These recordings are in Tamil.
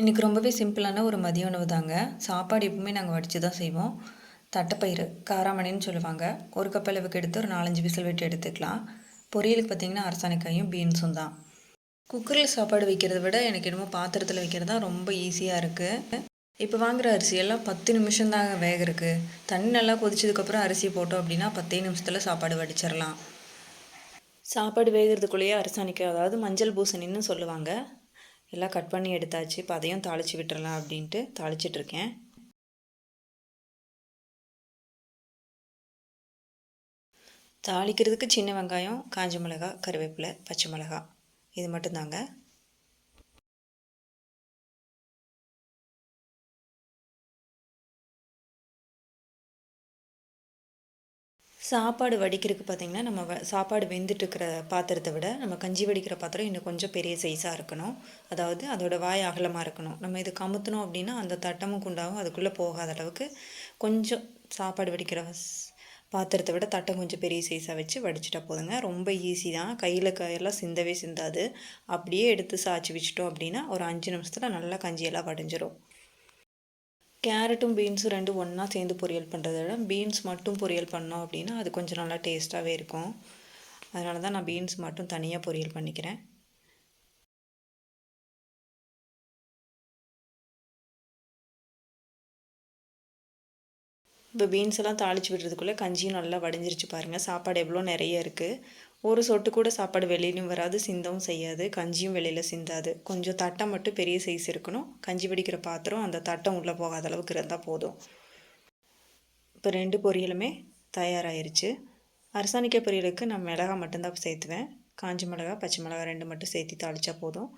இன்றைக்கி ரொம்பவே சிம்பிளான ஒரு மதிய உணவு தாங்க சாப்பாடு எப்பவுமே நாங்கள் வடித்து தான் செய்வோம். தட்டைப்பயிறு காராமணின்னு சொல்லுவாங்க. ஒரு கப் அளவுக்கு எடுத்து ஒரு நாலஞ்சு விசில் விட்டு எடுத்துக்கலாம். பொரியலுக்கு பார்த்திங்கன்னா அரசாணிக்காயும் பீன்ஸும் தான். குக்கரில் சாப்பாடு வைக்கிறத விட எனக்கு என்னமோ பாத்திரத்தில் வைக்கிறது தான் ரொம்ப ஈஸியாக இருக்குது இப்போ வாங்குகிற அரிசியெல்லாம் பத்து நிமிஷம் தாங்க வேக இருக்குது தண்ணி நல்லா கொதிச்சதுக்கப்புறம் அரிசி போட்டோம் அப்படின்னா பத்தே நிமிஷத்தில் சாப்பாடு வடிச்சிடலாம் சாப்பாடு வேகிறதுக்குள்ளேயே அரசாணிக்காய் அதாவது மஞ்சள் பூசணின்னு சொல்லுவாங்க. எல்லாம் கட் பண்ணி எடுத்தாச்சு. இப்போ அதையும் தாளித்து விட்டுறலாம் அப்படின்ட்டு தாளிச்சிட்ருக்கேன். தாளிக்கிறதுக்கு சின்ன வெங்காயம் காஞ்ச மிளகா கருவேப்பிலை பச்சை மிளகா இது மட்டும்தாங்க. சாப்பாடு வடிக்கிறதுக்கு பார்த்திங்கன்னா நம்ம சாப்பாடு வெந்துட்டுருக்கிற பாத்திரத்தை விட நம்ம கஞ்சி வடிக்கிற பாத்திரம் இன்னும் கொஞ்சம் பெரிய சைஸாக இருக்கணும். அதாவது அதோட வாய் அகலமாக இருக்கணும். நம்ம இது கமுத்தினோம் அப்படின்னா அந்த தட்டமும் குண்டாவும் அதுக்குள்ளே போகாத அளவுக்கு கொஞ்சம் சாப்பாடு வடிக்கிற பாத்திரத்தை விட தட்டம் கொஞ்சம் பெரிய சைஸாக வச்சு வடிச்சிட்டா போதுங்க. ரொம்ப ஈஸி தான். கையில் கையெல்லாம் சிந்தவே சிந்தாது. அப்படியே எடுத்து சாய்ச்சி வச்சிட்டோம் அப்படின்னா ஒரு அஞ்சு நிமிஷத்தில் நல்லா கஞ்சியெல்லாம் வடிஞ்சிரும். கேரட்டும் பீன்ஸும் ரெண்டும் ஒன்றா சேர்ந்து பொரியல் பண்ணுறத விட பீன்ஸ் மட்டும் பொரியல் பண்ணோம் அப்படின்னா அது கொஞ்சம் நல்லா டேஸ்ட்டாகவே இருக்கும். அதனால தான் நான் பீன்ஸ் மட்டும் தனியாக பொரியல் பண்ணிக்கிறேன். இப்போ பீன்ஸ் எல்லாம் தாளித்து விடுறதுக்குள்ளே கஞ்சியும் நல்லா வடிஞ்சிருச்சு பாருங்கள் சாப்பாடு எவ்வளோ நிறைய இருக்குது ஒரு சொட்டு கூட சாப்பாடு வெளியிலும் வராது சிந்தவும் செய்யாது கஞ்சியும் வெளியில் சிந்தாது. கொஞ்சம் தட்டை மட்டும் பெரிய சைஸ் இருக்கணும். கஞ்சி பிடிக்கிற பாத்திரம் அந்த தட்டம் உள்ளே போகாத அளவுக்கு இருந்தால் போதும். இப்போ ரெண்டு பொரியலுமே தயாராகிருச்சு அரசாணிக்காய் பொரியலுக்கு நான் மிளகா மட்டும்தான் சேர்த்துவேன். காஞ்சி மிளகா பச்சை மிளகா ரெண்டு மட்டும் சேர்த்து தாளித்தா போதும்.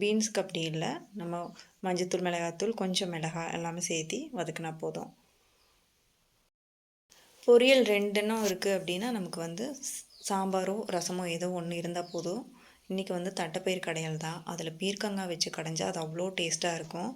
பீன்ஸுக்கு அப்படி இல்லை. நம்ம மஞ்சத்தூள் மிளகாத்தூள் கொஞ்சம் மிளகா எல்லாமே சேர்த்தி வதக்கினா போதும். பொரியல் ரெண்டுன்னும் இருக்குது அப்படின்னா நமக்கு வந்து சாம்பாரோ ரசமோ ஏதோ ஒன்று இருந்தால் போதும். இன்றைக்கி வந்து தட்டைப்பயிர் கடையல் தான். அதில் பீர்க்கங்காய் வச்சு கடைஞ்சால் அது அவ்வளோ டேஸ்ட்டாக இருக்கும்.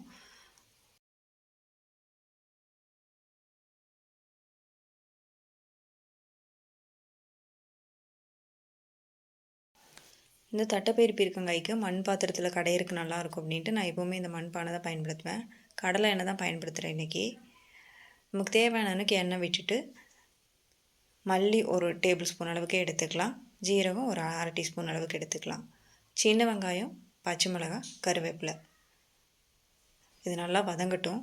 இந்த தட்டைப்பயிர் பீர்க்கங்காய்க்கு மண் பாத்திரத்தில் கடையிறதுக்கு நல்லாயிருக்கும் அப்படின்ட்டு நான் எப்போவுமே இந்த மண் பானை தான் பயன்படுத்துவேன். கடலை எண்ணெய் தான் பயன்படுத்துகிறேன் இன்றைக்கி நமக்கு தேவையான எண்ணெய் விட்டுட்டு மல்லி ஒரு டேபிள் ஸ்பூன் அளவுக்கு எடுத்துக்கலாம். ஜீரகம் ஒரு அரை டீஸ்பூன் அளவுக்கு எடுத்துக்கலாம். சின்ன வெங்காயம் பச்சை மிளகாய் கருவேப்பிலை. இது நல்லா வதங்கட்டும்.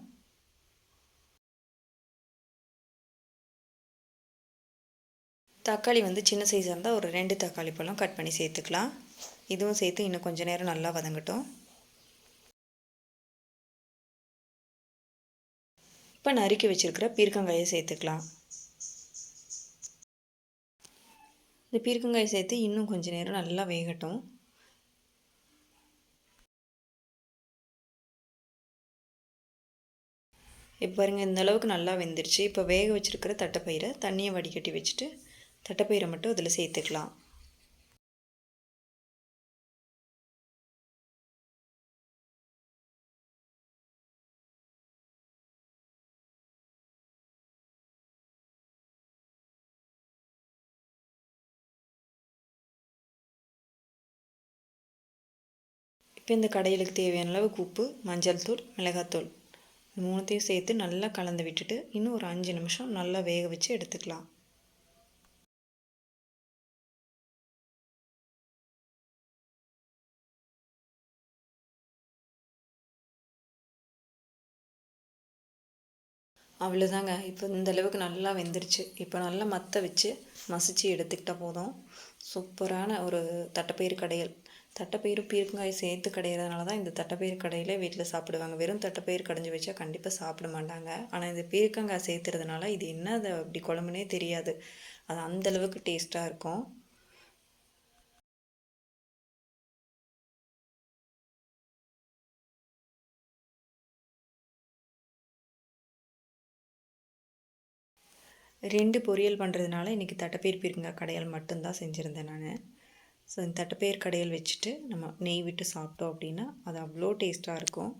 தக்காளி வந்து சின்ன சைஸாக இருந்தால் ஒரு ரெண்டு தக்காளி பழம் கட் பண்ணி சேர்த்துக்கலாம். இதுவும் சேர்த்து இன்னும் கொஞ்சம் நேரம் நல்லா வதங்கட்டும். இப்போ நறுக்கி வச்சுருக்கிற பீர்க்கங்காயை சேர்த்துக்கலாம். இந்த பீர்க்கங்காய் சேர்த்து இன்னும் கொஞ்சம் நேரம் நல்லா வேகட்டும். இப்போ பாருங்கள் இந்த அளவுக்கு நல்லா வெந்துருச்சு. இப்போ வேக வச்சுருக்கிற தட்டைப்பயிரை தண்ணியை வடிகட்டி வச்சுட்டு தட்டைப்பயிரை மட்டும் அதில் சேர்த்துக்கலாம். இப்போ இந்த கடையிலுக்கு தேவையான அளவுக்கு உப்பு மஞ்சள் தூள் மிளகாத்தூள் மூணுத்தையும் சேர்த்து நல்லா கலந்து விட்டுட்டு இன்னும் ஒரு அஞ்சு நிமிஷம் நல்லா வேக வச்சு எடுத்துக்கலாம். அவ்வளோதாங்க இப்போ இந்த அளவுக்கு நல்லா வெந்துருச்சு. இப்போ நல்லா மற்ற வச்சு மசிச்சு எடுத்துக்கிட்டால் போதும். சூப்பரான ஒரு தட்டைப்பயிறு கடையல் தட்டைப்பயிறு பீர்க்கங்காய் சேர்த்து கடையிறதுனால தான் இந்த தட்டைப்பயிறு கடையில் வீட்டில் சாப்பிடுவாங்க. வெறும் தட்டைப்பயிறு கடைஞ்சி வச்சா கண்டிப்பாக சாப்பிட மாட்டாங்க. ஆனால் இந்த பீர்க்கங்காய் சேர்த்துறதுனால இது என்ன அது அப்படி குழம்புனே தெரியாது. அது அந்தளவுக்கு டேஸ்ட்டாக இருக்கும். ரெண்டு பொரியல் பண்ணுறதுனால இன்றைக்கி தட்டைப்பயிர் பீர்க்கங்காய் கடையால் மட்டும்தான் செஞ்சுருந்தேன் நான். ஸோ இந்த தட்டைப்பயிர் கடையல் வச்சுட்டு நம்ம நெய் விட்டு சாப்பிட்டோம் அப்படின்னா அது அவ்வளோ டேஸ்ட்டாக இருக்கும்.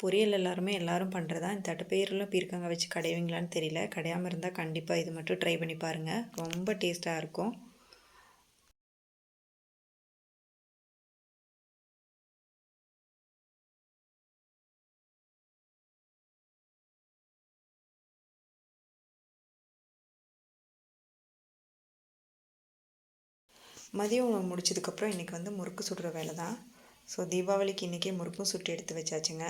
பொரியல் எல்லாருமே எல்லோரும் பண்ணுறதா இந்த தட்டைப்பயிரில் பீர்க்கங்க வச்சு கடைவீங்களான்னு தெரியல. கடையாமல் இருந்தால் கண்டிப்பாக இது மட்டும் ட்ரை பண்ணி பாருங்கள் ரொம்ப டேஸ்ட்டாக இருக்கும். மதிய உணவு முடிச்சதுக்கப்புறம் இன்றைக்கி வந்து முறுக்கு சுடுற வேலை தான் ஸோ தீபாவளிக்கு இன்றைக்கே முறுக்கும் சுட்டு எடுத்து வச்சாச்சுங்க.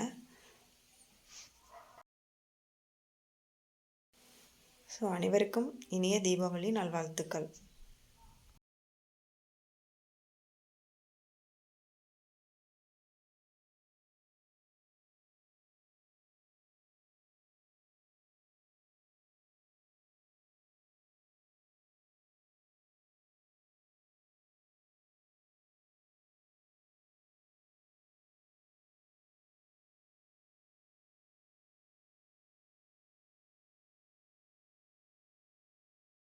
ஸோ அனைவருக்கும் இனிய தீபாவளி நல்வாழ்த்துக்கள்.